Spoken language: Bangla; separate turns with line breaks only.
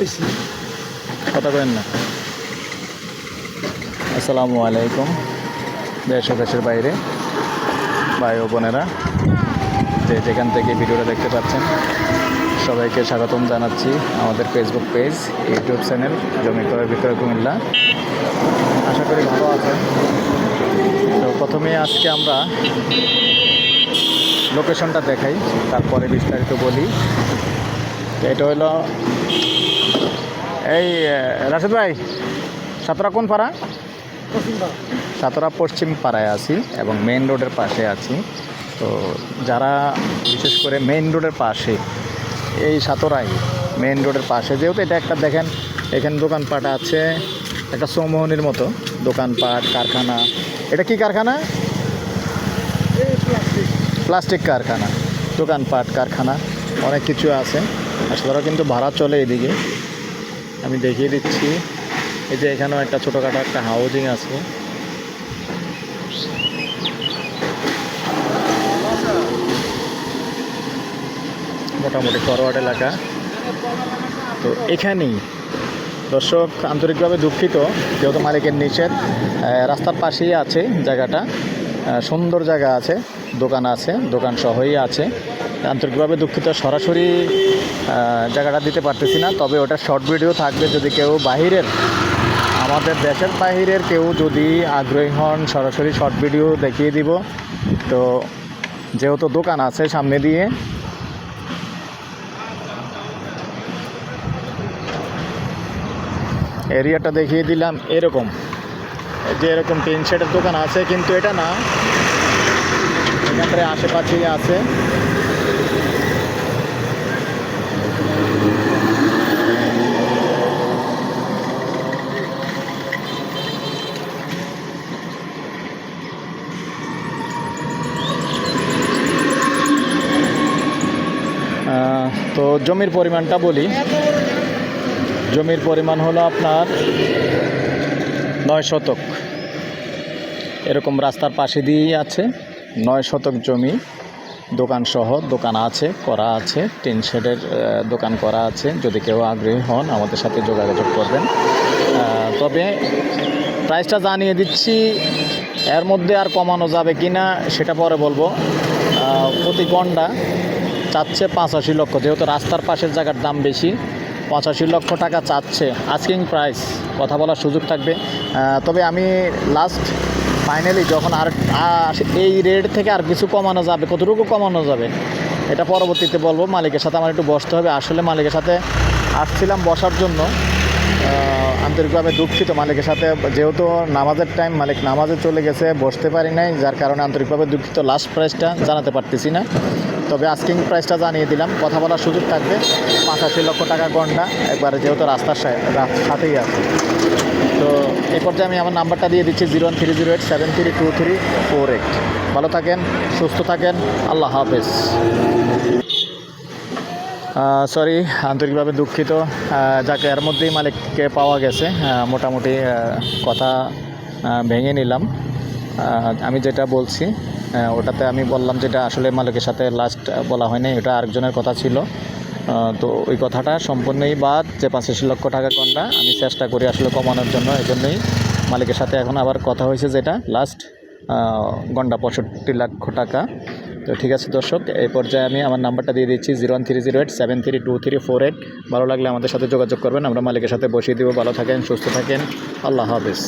বেশি।
কথা কেন না। আসসালামু আলাইকুম, দেশ দেশের বাইরে। ভাই ও বোনেরা, যে যেখান থেকে ভিডিওটা দেখতে পাচ্ছেন, সবাইকে স্বাগতম জানাচ্ছি আমাদের ফেসবুক পেজ ইউটিউব চ্যানেল জমি করার ভিতরে কুমিল্লা। আশা করি ভালো আছেন। তো প্রথমে আজকে আমরা লোকেশনটা দেখাই, তারপরে বিস্তারিত বলি। এটা হলো এই রাশেদ ভাই সাতরা কোন পাড়া? সাতরা পশ্চিম পাড়ায় আছি এবং মেইন রোডের পাশে আছি। তো যারা বিশেষ করে মেইন রোডের পাশে এই সাতরাই মেইন রোডের পাশে যেহেতু এটা একটা দেখেন এখানে দোকানপাট আছে একটা সমোহনির মতো দোকানপাট কারখানা। এটা কি কারখানা?
প্লাস্টিক
কারখানা দোকানপাট কারখানা অনেক কিছু আছে। আসলে ওরা কিন্তু ভাড়া চলে এদিকে। আমি দেখিয়ে দিচ্ছি। এই যে এখানেও একটা ছোটোখাটো একটা হাউজিং আছে। মোটামুটি ফরওয়ার্ড এলাকা। তো এখানেই। দর্শক, আন্তরিকভাবে দুঃখিত, যেহেতু মালিকের নিষেধ রাস্তার পাশেই আছে জায়গাটা। সুন্দর জায়গা আছে, দোকান আছে দোকান সহই আছে। আন্তরিকভাবে দুঃখিত, সরাসরি জায়গাটা দিতে পারতেছি না। তবে ওটা শর্ট ভিডিও থাকবে যদি কেউ বাহিরের, আমাদের দেশের বাহিরের কেউ যদি আগ্রহী হন, সরাসরি শর্ট ভিডিও দেখিয়ে দিব। তো যেহেতু দোকান আছে সামনে দিয়ে এরিয়াটা দেখিয়ে দিলাম এরকম। যে এরকম টিন শেডের দোকান আছে, কিন্তু এটা না। এখানে আশেপাশেই আছে। তো জমির পরিমাণটা বলি। জমির পরিমাণ হলো আপনার নয় শতক। এরকম রাস্তার পাশে দিয়েই আছে, নয় শতক জমি। দোকান সহ দোকান আছে, করা আছে, টিন শেডের দোকান করা আছে। যদি কেউ আগ্রহী হন, আমাদের সাথে যোগাযোগ করবেন। তবে প্রাইসটা জানিয়ে দিচ্ছি, এর মধ্যে আর কমানো যাবে কি না সেটা পরে বলব। প্রতি গন্ডা চাচ্ছে পাঁচাশি লক্ষ, যেহেতু রাস্তার পাশের জায়গার দাম বেশি, পঁচাশি লক্ষ টাকা চাচ্ছে। আস্কিং প্রাইস কথা বলার সুযোগ থাকবে। তবে আমি লাস্ট ফাইনালি যখন আর এই রেট থেকে আর কিছু কমানো যাবে, কতটুকু কমানো যাবে, এটা পরবর্তীতে বলব মালিকের সাথে আমার একটু বসতে হবে। আসলে মালিকের সাথে আসছিলাম বসার জন্য আন্তরিকভাবে দুঃখিত। মালিকের সাথে যেহেতু নামাজের টাইম মালিক নামাজে চলে গেছে, বসতে পারি নাই, যার কারণে আন্তরিকভাবে দুঃখিত। লাস্ট প্রাইসটা জানাতে পারতেছি না। তবে আস্কিং প্রাইসটা জানিয়ে দিলাম। কথা বলার সুযোগ থাকবে। পঁচাশি লক্ষ টাকা গন্ডা, একবারে যেহেতু রাস্তার সাথেই আছে। তো এই পর্যায়ে আমি আমার নাম্বারটা দিয়ে দিচ্ছি zero one three zero eight seven three two three four eight. ভালো থাকেন, সুস্থ থাকেন, আল্লাহ হাফেজ। সরি আন্তরিকভাবে দুঃখিত। যাকে, এর মধ্যেই মালিককে পাওয়া গেছে। মোটামুটি কথা ভেঙে নিলাম। আমি যেটা বলছি ওটাতে আমি বললাম যেটা আসলে মালিকের সাথে লাস্ট বলা হয়নি ওটা আরেকজনের কথা ছিল। তো ওই কথাটা সম্পূর্ণই বাদ যে পঁচাশি লক্ষ টাকা কোনটা আমি চেষ্টা করি আসলে কমানোর জন্য এই জন্যই মালিকের সাথে এখন আবার কথা হয়েছে যেটা লাস্ট গন্ডা পঁয়ষট্টি লক্ষ টাকা। তো ঠিক আছে দর্শক, এই পর্যায়ে আমি আমার নাম্বারটা দিয়ে দিচ্ছি zero one three zero eight, seven three two three four eight. ভালো লাগলে আমাদের সাথে যোগাযোগ করবেন, আমরা মালিকের সাথে বসিয়ে দেবো। ভালো থাকেন, সুস্থ থাকেন। আল্লাহ হাফেজ।